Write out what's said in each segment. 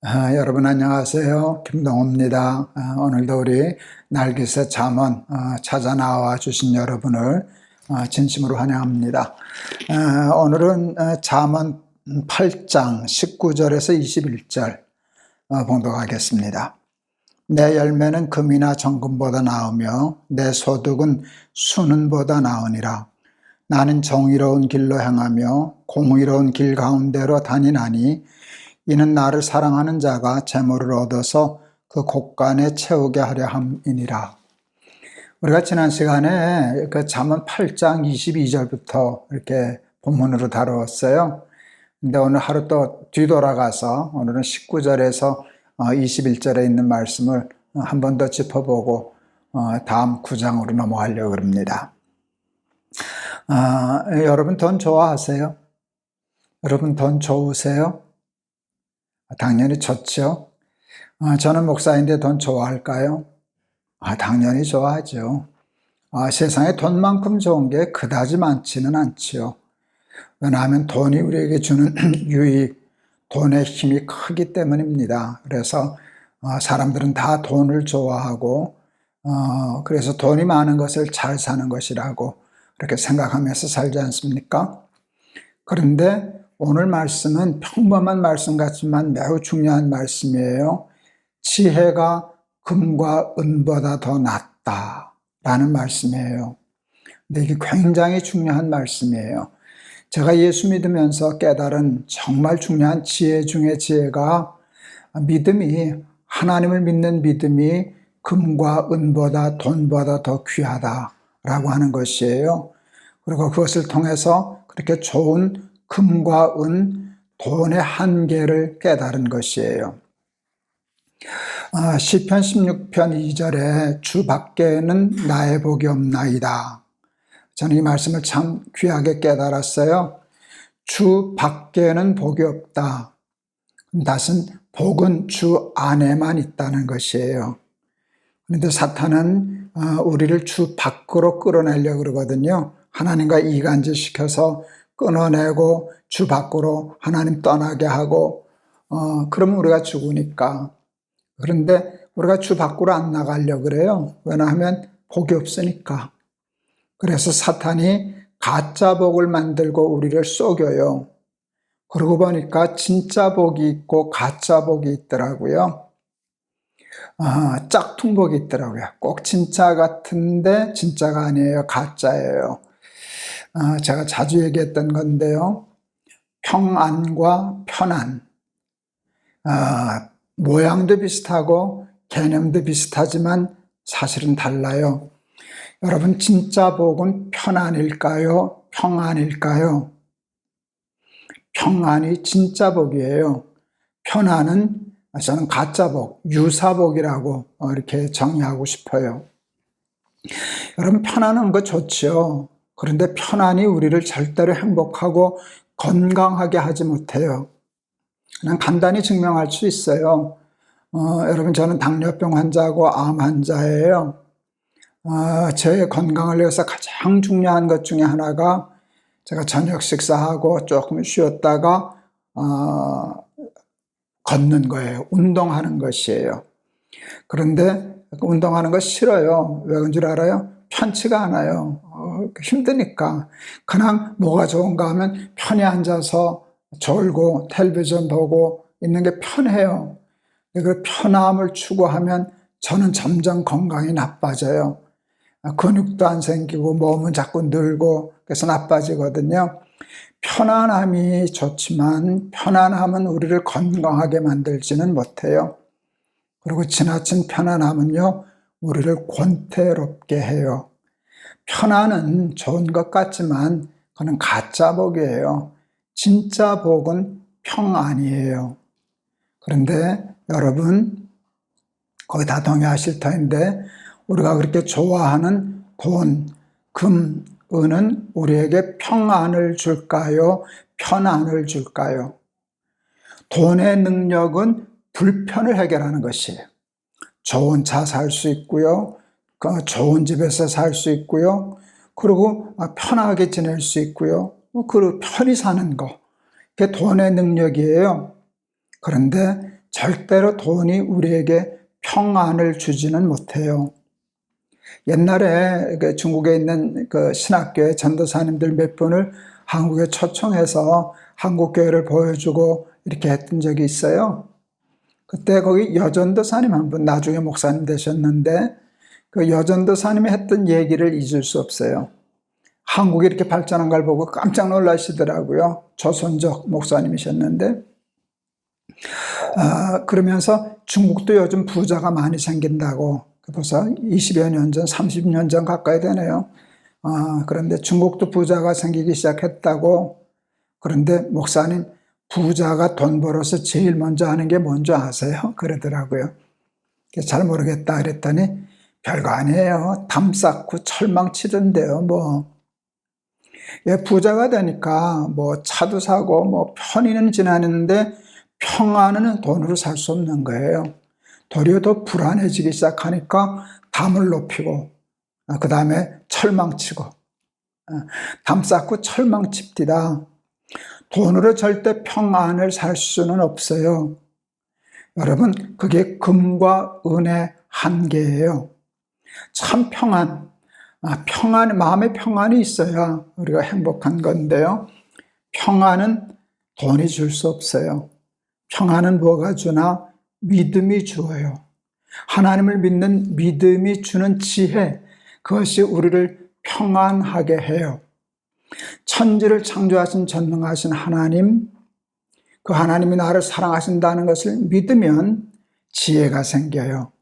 아, 여러분 안녕하세요. 김동호입니다. 아, 오늘도 우리 날개새 잠언 아, 찾아 나와 주신 여러분을 아, 진심으로 환영합니다. 아, 오늘은 아, 잠언 8장 19절에서 21절 어, 봉독하겠습니다. 내 열매는 금이나 정금보다 나으며 내 소득은 수는보다 나으니라. 나는 정의로운 길로 행하며 공의로운 길 가운데로 다니나니 이는 나를 사랑하는 자가 재물을 얻어서 그 곳간에 채우게 하려 함이니라. 우리가 지난 시간에 그 잠언 8장 22절부터 이렇게 본문으로 다루었어요. 근데 오늘 하루 또 뒤돌아가서 오늘은 19절에서 21절에 있는 말씀을 한 번 더 짚어보고 어, 다음 9장으로 넘어가려고 합니다. 아, 여러분 돈 좋아하세요? 여러분 돈 좋으세요? 당연히 좋죠. 아, 저는 목사인데 돈 좋아할까요? 아, 당연히 좋아하죠. 아, 세상에 돈만큼 좋은 게 그다지 많지는 않지요. 왜냐하면 돈이 우리에게 주는 유익, 돈의 힘이 크기 때문입니다. 그래서 어, 사람들은 다 돈을 좋아하고, 어, 그래서 돈이 많은 것을 잘 사는 것이라고 그렇게 생각하면서 살지 않습니까? 그런데 오늘 말씀은 평범한 말씀 같지만 매우 중요한 말씀이에요. 지혜가 금과 은보다 더 낫다 라는 말씀이에요. 근데 이게 굉장히 중요한 말씀이에요. 제가 예수 믿으면서 깨달은 정말 중요한 지혜 중의 지혜가 믿음이 하나님을 믿는 믿음이 금과 은보다 돈보다 더 귀하다라고 하는 것이에요. 그리고 그것을 통해서 그렇게 좋은 금과 은, 돈의 한계를 깨달은 것이에요. 아, 시편 16편 2절에 주 밖에는 나의 복이 없나이다. 저는 이 말씀을 참 귀하게 깨달았어요. 주 밖에는 복이 없다. 다은 복은 주 안에만 있다는 것이에요. 그런데 사탄은 어, 우리를 주 밖으로 끌어내려고 그러거든요. 하나님과 이간질 시켜서 끊어내고 주 밖으로 하나님 떠나게 하고 어, 그러면 우리가 죽으니까 그런데 우리가 주 밖으로 안 나가려 그래요. 왜냐하면 복이 없으니까. 그래서 사탄이 가짜 복을 만들고 우리를 속여요. 그러고 보니까 진짜 복이 있고 가짜 복이 있더라고요. 아, 짝퉁 복이 있더라고요. 꼭 진짜 같은데 진짜가 아니에요. 가짜예요. 아, 제가 자주 얘기했던 건데요. 평안과 편안. 아, 모양도 비슷하고 개념도 비슷하지만 사실은 달라요. 여러분, 진짜 복은 편안일까요? 평안일까요? 평안이 진짜 복이에요. 편안은 저는 가짜 복, 유사복이라고 이렇게 정의하고 싶어요. 여러분, 편안한 거 좋죠. 그런데 편안이 우리를 절대로 행복하고 건강하게 하지 못해요. 그냥 간단히 증명할 수 있어요. 어, 여러분, 저는 당뇨병 환자고 암 환자예요. 어, 제 건강을 위해서 가장 중요한 것 중에 하나가 제가 저녁 식사하고 조금 쉬었다가 어, 걷는 거예요. 운동하는 것이에요. 그런데 운동하는 거 싫어요. 왜 그런 줄 알아요? 편치가 않아요. 어, 힘드니까. 그냥 뭐가 좋은가 하면 편히 앉아서 졸고 텔레비전 보고 있는 게 편해요. 그 편함을 추구하면 저는 점점 건강이 나빠져요. 근육도 안 생기고 몸은 자꾸 늘고 그래서 나빠지거든요. 편안함이 좋지만 편안함은 우리를 건강하게 만들지는 못해요. 그리고 지나친 편안함은요, 우리를 권태롭게 해요. 편안은 좋은 것 같지만 그는 가짜 복이에요. 진짜 복은 평안이에요. 그런데 여러분, 거의 다 동의하실 터인데, 우리가 그렇게 좋아하는 돈, 금, 은은 우리에게 평안을 줄까요? 편안을 줄까요? 돈의 능력은 불편을 해결하는 것이에요. 좋은 차 살 수 있고요. 그 좋은 집에서 살 수 있고요. 그리고 편하게 지낼 수 있고요. 그리고 편히 사는 거. 그게 돈의 능력이에요. 그런데 절대로 돈이 우리에게 평안을 주지는 못해요. 옛날에 그 중국에 있는 그 신학교의 전도사님들 몇 분을 한국에 초청해서 한국교회를 보여주고 이렇게 했던 적이 있어요. 그때 거기 여전도사님 한 분, 나중에 목사님 되셨는데, 그 여전도 사님이 했던 얘기를 잊을 수 없어요. 한국이 이렇게 발전한 걸 보고 깜짝 놀라시더라고요. 조선족 목사님이셨는데. 아, 그러면서 중국도 요즘 부자가 많이 생긴다고. 벌써 20여 년 전, 30년 전 가까이 되네요. 아, 그런데 중국도 부자가 생기기 시작했다고. 그런데 목사님, 부자가 돈 벌어서 제일 먼저 하는 게 뭔지 아세요? 그러더라고요. 잘 모르겠다 그랬더니 별거 아니에요. 담 쌓고 철망 치던데요, 뭐. 예, 부자가 되니까 뭐 차도 사고 뭐 편의는 지나는데 평안은 돈으로 살 수 없는 거예요. 도리어 더 불안해지기 시작하니까 담을 높이고 그 다음에 철망 치고 아, 담 쌓고 철망 칩디다. 돈으로 절대 평안을 살 수는 없어요. 여러분, 그게 금과 은의 한계예요. 참 평안, 아, 평안, 마음의 평안이 있어야 우리가 행복한 건데요. 평안은 돈이 줄 수 없어요. 평안은 뭐가 주나? 믿음이 주어요. 하나님을 믿는 믿음이 주는 지혜, 그것이 우리를 평안하게 해요. 천지를 창조하신 전능하신 하나님, 그 하나님이 나를 사랑하신다는 것을 믿으면 지혜가 생겨요.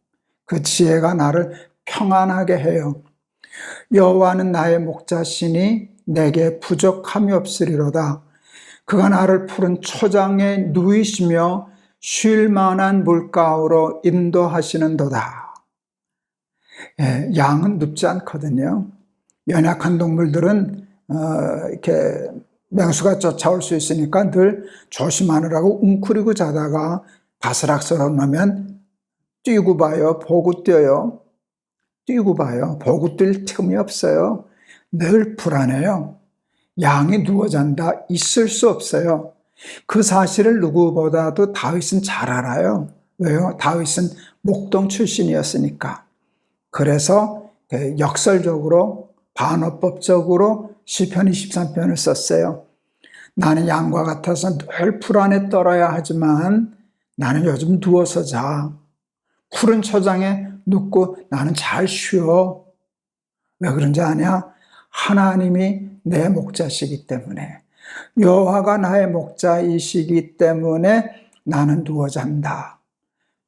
그 지혜가 나를 평안하게 해요. 여호와는 나의 목자시니 내게 부족함이 없으리로다. 그가 나를 푸른 초장에 누이시며 쉴 만한 물가로 인도하시는도다. 예, 양은 눕지 않거든요. 연약한 동물들은 어, 이렇게 맹수가 쫓아올 수 있으니까 늘 조심하느라고 웅크리고 자다가 바스락 썰어 놓으면 뛰고 봐요. 보고 뛰어요. 뛰고 봐요. 보고 뛸 틈이 없어요. 늘 불안해요. 양이 누워 잔다 있을 수 없어요. 그 사실을 누구보다도 다윗은 잘 알아요. 왜요? 다윗은 목동 출신이었으니까. 그래서 역설적으로 반어법적으로 시편 23편을 썼어요. 나는 양과 같아서 늘 풀안에 떨어야 하지만 나는 요즘 누워서 자. 푸른 초장에 눕고 나는 잘 쉬어. 왜 그런지 아냐? 하나님이 내 목자시기 때문에 여호와가 나의 목자이시기 때문에 나는 누워 잔다.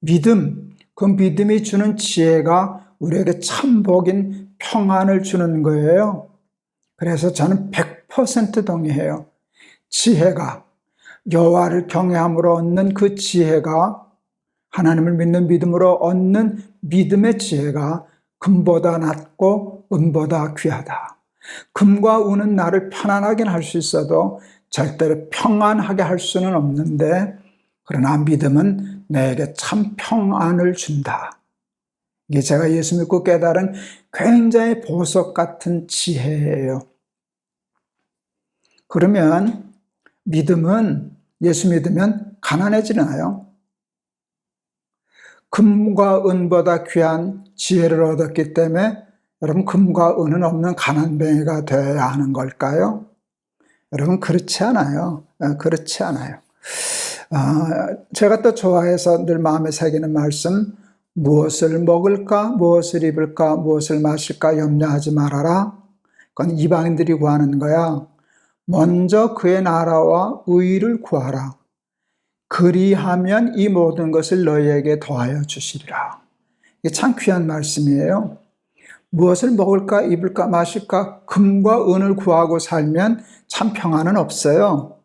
믿음, 그 믿음이 주는 지혜가 우리에게 참 복인 평안을 주는 거예요. 그래서 저는 100% 동의해요. 지혜가 여호와를 경외함으로 얻는 그 지혜가 하나님을 믿는 믿음으로 얻는 믿음의 지혜가 금보다 낫고 은보다 귀하다. 금과 은은 나를 편안하게 할 수 있어도 절대로 평안하게 할 수는 없는데 그러나 믿음은 내게 참 평안을 준다. 이게 제가 예수 믿고 깨달은 굉장히 보석 같은 지혜예요. 그러면 믿음은 예수 믿으면 가난해지나요? 금과 은보다 귀한 지혜를 얻었기 때문에 여러분 금과 은은 없는 가난뱅이가 되어야 하는 걸까요? 여러분 그렇지 않아요. 어, 그렇지 않아요. 아, 제가 또 좋아해서 늘 마음에 새기는 말씀 무엇을 먹을까 무엇을 입을까 무엇을 마실까 염려하지 말아라. 그건 이방인들이 구하는 거야. 먼저 그의 나라와 의를 구하라. 그리하면 이 모든 것을 너희에게 더하여 주시리라. 이게 참 귀한 말씀이에요. 무엇을 먹을까, 입을까, 마실까, 금과 은을 구하고 살면 참 평안은 없어요.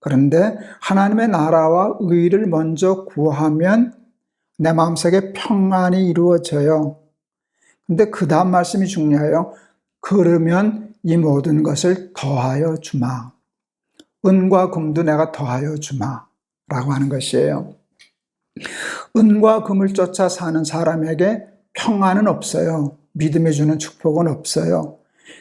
그런데 하나님의 나라와 의를 먼저 구하면 내 마음속에 평안이 이루어져요. 근데 그 다음 말씀이 중요해요. 그러면 이 모든 것을 더하여 주마. 은과 금도 내가 더하여 주마. 라고 하는 것이에요. 은과 금을 쫓아 사는 사람에게 평안은 없어요. 믿음이 주는 축복은 없어요.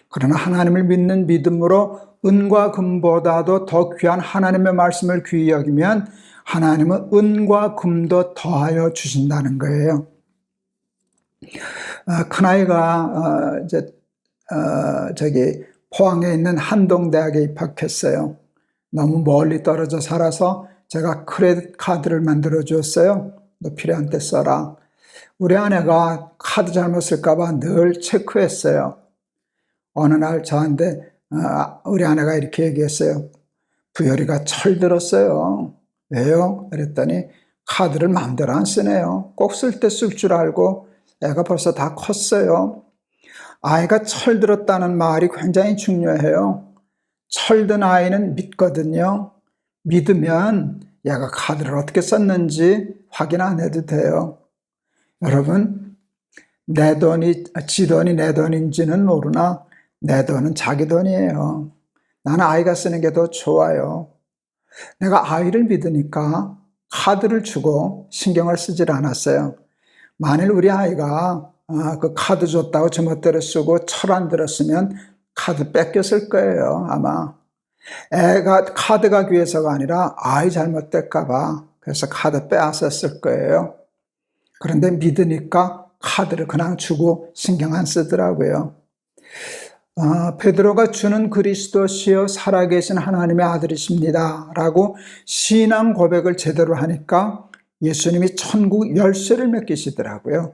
그러나 하나님을 믿는 믿음으로 은과 금보다도 더 귀한 하나님의 말씀을 귀히 여기면 하나님은 은과 금도 더하여 주신다는 거예요. 어, 큰아이가 어, 이제 어, 저기 포항에 있는 한동대학에 입학했어요. 너무 멀리 떨어져 살아서 제가 크레딧 카드를 만들어 주었어요. 너 필요한 때 써라. 우리 아내가 카드 잘못 쓸까봐 늘 체크했어요. 어느 날 저한테 어, 우리 아내가 이렇게 얘기했어요. 부열이가 철들었어요. 왜요? 그랬더니 카드를 마음대로 안 쓰네요. 꼭 쓸 때 쓸 줄 알고 애가 벌써 다 컸어요. 아이가 철들었다는 말이 굉장히 중요해요. 철든 아이는 믿거든요. 믿으면 얘가 카드를 어떻게 썼는지 확인 안 해도 돼요. 여러분, 내 돈이, 지 돈이 내 돈인지는 모르나 내 돈은 자기 돈이에요. 나는 아이가 쓰는 게 더 좋아요. 내가 아이를 믿으니까 카드를 주고 신경을 쓰질 않았어요. 만일 우리 아이가 아, 그 카드 줬다고 제멋대로 쓰고 철 안 들었으면 카드 뺏겼을 거예요, 아마. 애가 카드가 귀해서가 아니라 아이 잘못될까봐 그래서 카드 빼앗았을 거예요. 그런데 믿으니까 카드를 그냥 주고 신경 안 쓰더라고요. 아, 베드로가 주는 그리스도시여 살아계신 하나님의 아들이십니다. 라고 신앙 고백을 제대로 하니까 예수님이 천국 열쇠를 맡기시더라고요.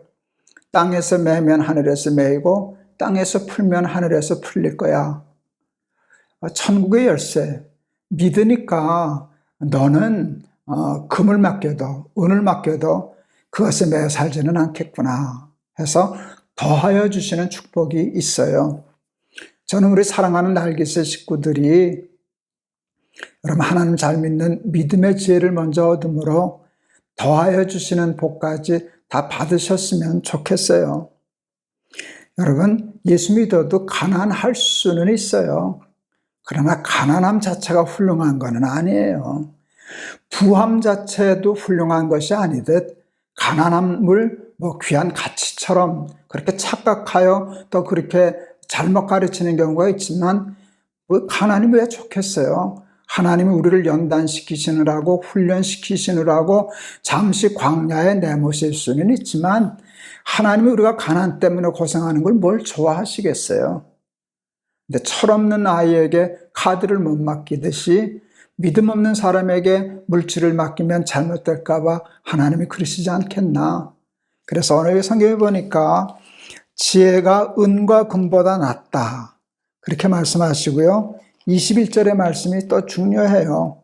땅에서 매면 하늘에서 매이고 땅에서 풀면 하늘에서 풀릴 거야. 아, 천국의 열쇠. 믿으니까 너는 어, 금을 맡겨도 은을 맡겨도 그것에 매여 살지는 않겠구나 해서 더하여 주시는 축복이 있어요. 저는 우리 사랑하는 날개새 식구들이 여러분 하나님 잘 믿는 믿음의 지혜를 먼저 얻음으로 더하여 주시는 복까지 다 받으셨으면 좋겠어요. 여러분 예수 믿어도 가난할 수는 있어요. 그러나 가난함 자체가 훌륭한 것은 아니에요. 부함 자체도 훌륭한 것이 아니듯 가난함을 뭐 귀한 가치처럼 그렇게 착각하여 또 그렇게 잘못 가르치는 경우가 있지만 뭐 가난이 왜 좋겠어요? 하나님이 우리를 연단시키시느라고 훈련시키시느라고 잠시 광야에 내모실 수는 있지만 하나님이 우리가 가난 때문에 고생하는 걸 뭘 좋아하시겠어요? 근데 철없는 아이에게 카드를 못 맡기듯이 믿음 없는 사람에게 물질을 맡기면 잘못될까봐 하나님이 그러시지 않겠나. 그래서 오늘 성경에 보니까 지혜가 은과 금보다 낫다. 그렇게 말씀하시고요. 21절의 말씀이 또 중요해요.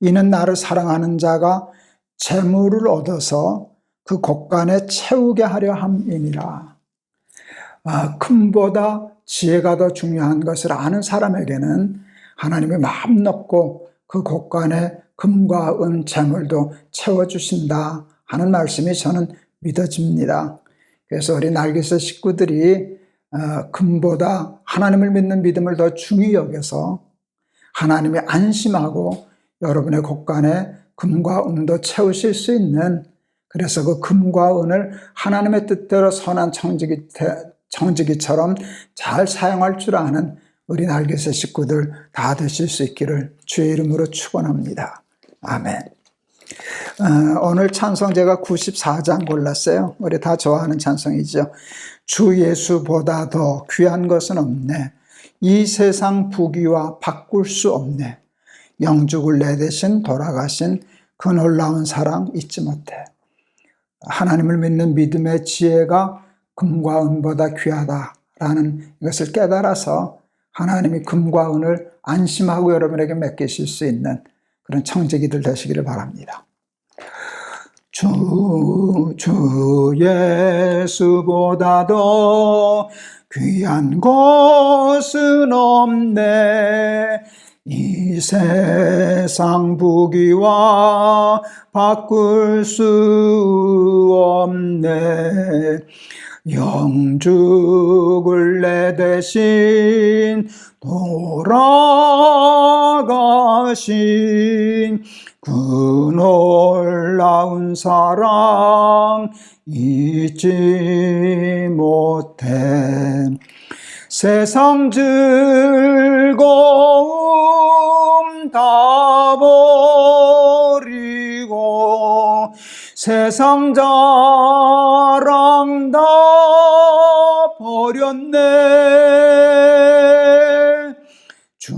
이는 나를 사랑하는 자가 재물을 얻어서 그 곳간에 채우게 하려 함이니라. 아, 금보다 지혜가 더 중요한 것을 아는 사람에게는 하나님이 마음 놓고 그 곳간에 금과 은 재물도 채워주신다 하는 말씀이 저는 믿어집니다. 그래서 우리 날개서 식구들이 어, 금보다 하나님을 믿는 믿음을 더 중히 여겨서 하나님이 안심하고 여러분의 곳간에 금과 은도 채우실 수 있는 그래서 그 금과 은을 하나님의 뜻대로 선한 청지기, 청지기처럼 잘 사용할 줄 아는 우리 날개새 식구들 다 되실 수 있기를 주의 이름으로 축원합니다. 아멘. 어, 오늘 찬송 제가 94장 골랐어요. 우리 다 좋아하는 찬송이죠. 주 예수보다 더 귀한 것은 없네. 이 세상 부귀와 바꿀 수 없네. 영죽을 내 대신 돌아가신 그 놀라운 사랑 잊지 못해. 하나님을 믿는 믿음의 지혜가 금과 은보다 귀하다라는 이것을 깨달아서 하나님이 금과 은을 안심하고 여러분에게 맡기실 수 있는 그런 청지기들 되시기를 바랍니다. 주, 주 예수보다 더 귀한 것은 없네. 이 세상 부귀와 바꿀 수 없네. 영죽을 내 대신 돌아가신 그 놀라운 사랑 잊지 못해. 세상 즐거움 다 버리 세상 자랑 다 버렸네. 주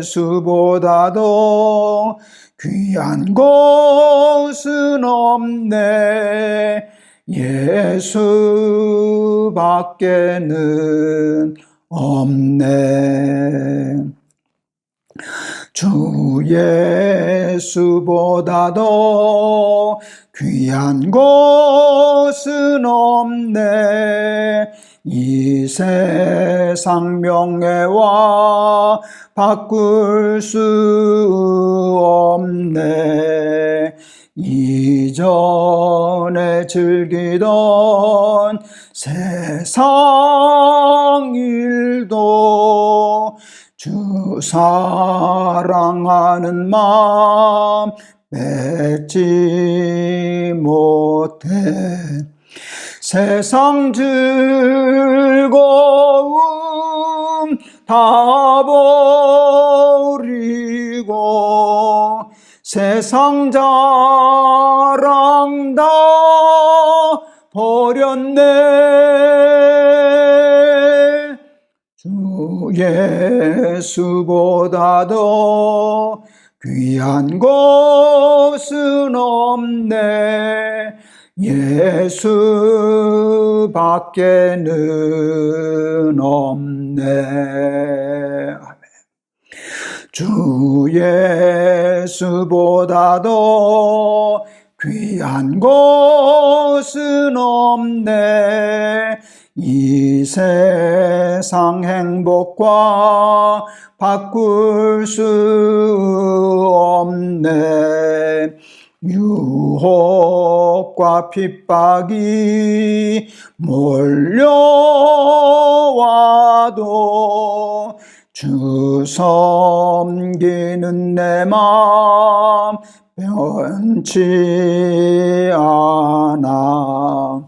예수보다도 귀한 곳은 없네. 예수밖에는 없네. 주 예수보다도 귀한 곳은 없네. 이 세상 명예와 바꿀 수 없네. 이전에 즐기던 세상 일도 주 사랑하는 마음 맺지 못해. 세상 즐거움 다 버리고 세상 자랑 다 버렸네. 주 예수보다 도 귀한 곳은 없네. 예수 밖에는 없네. 아멘. 주 예수보다 도 귀한 곳은 없네 이 세상 행복과 바꿀 수 없네. 유혹과 핍박이 몰려와도 주 섬기는 내 마음 변치 않아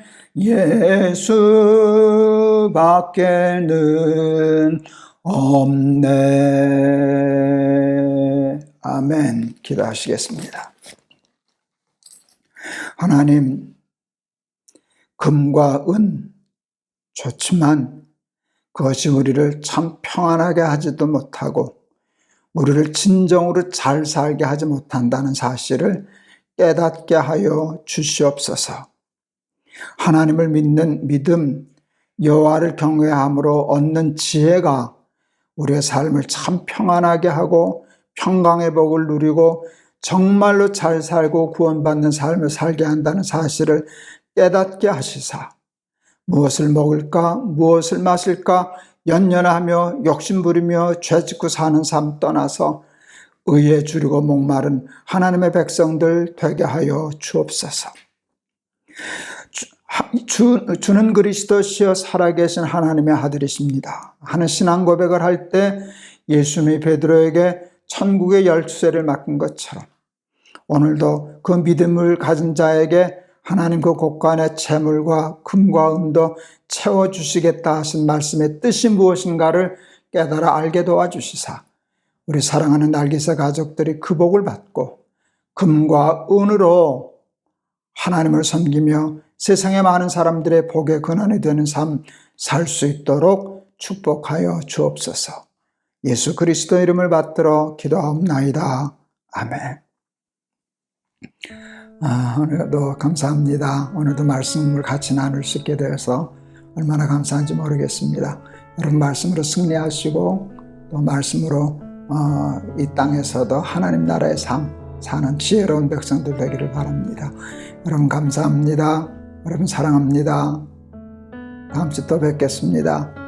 예수밖에는 없네. 아멘. 기도하시겠습니다. 하나님 금과 은 좋지만 그것이 우리를 참 평안하게 하지도 못하고 우리를 진정으로 잘 살게 하지 못한다는 사실을 깨닫게 하여 주시옵소서. 하나님을 믿는 믿음, 여호와를 경외함으로 얻는 지혜가 우리의 삶을 참 평안하게 하고 평강의 복을 누리고 정말로 잘 살고 구원받는 삶을 살게 한다는 사실을 깨닫게 하시사 무엇을 먹을까 무엇을 마실까 연연하며 욕심부리며 죄짓고 사는 삶 떠나서 의에 주리고 목마른 하나님의 백성들 되게 하여 주옵소서. 주, 주, 주는 그리스도시여 살아계신 하나님의 아들이십니다. 하는 신앙 고백을 할 때 예수님이 베드로에게 천국의 열쇠를 맡긴 것처럼 오늘도 그 믿음을 가진 자에게 하나님 그 곳간의 재물과 금과 은도 채워주시겠다 하신 말씀의 뜻이 무엇인가를 깨달아 알게 도와주시사 우리 사랑하는 날기세 가족들이 그 복을 받고 금과 은으로 하나님을 섬기며 세상의 많은 사람들의 복의 근원이 되는 삶 살 수 있도록 축복하여 주옵소서. 예수 그리스도 이름을 받들어 기도하옵나이다. 아멘. 아, 오늘도 감사합니다. 오늘도 말씀을 같이 나눌 수 있게 되어서 얼마나 감사한지 모르겠습니다. 여러분 말씀으로 승리하시고 또 말씀으로 어, 이 땅에서도 하나님 나라의 삶 사는 지혜로운 백성들 되기를 바랍니다. 여러분 감사합니다. 여러분 사랑합니다. 다음 주 또 뵙겠습니다.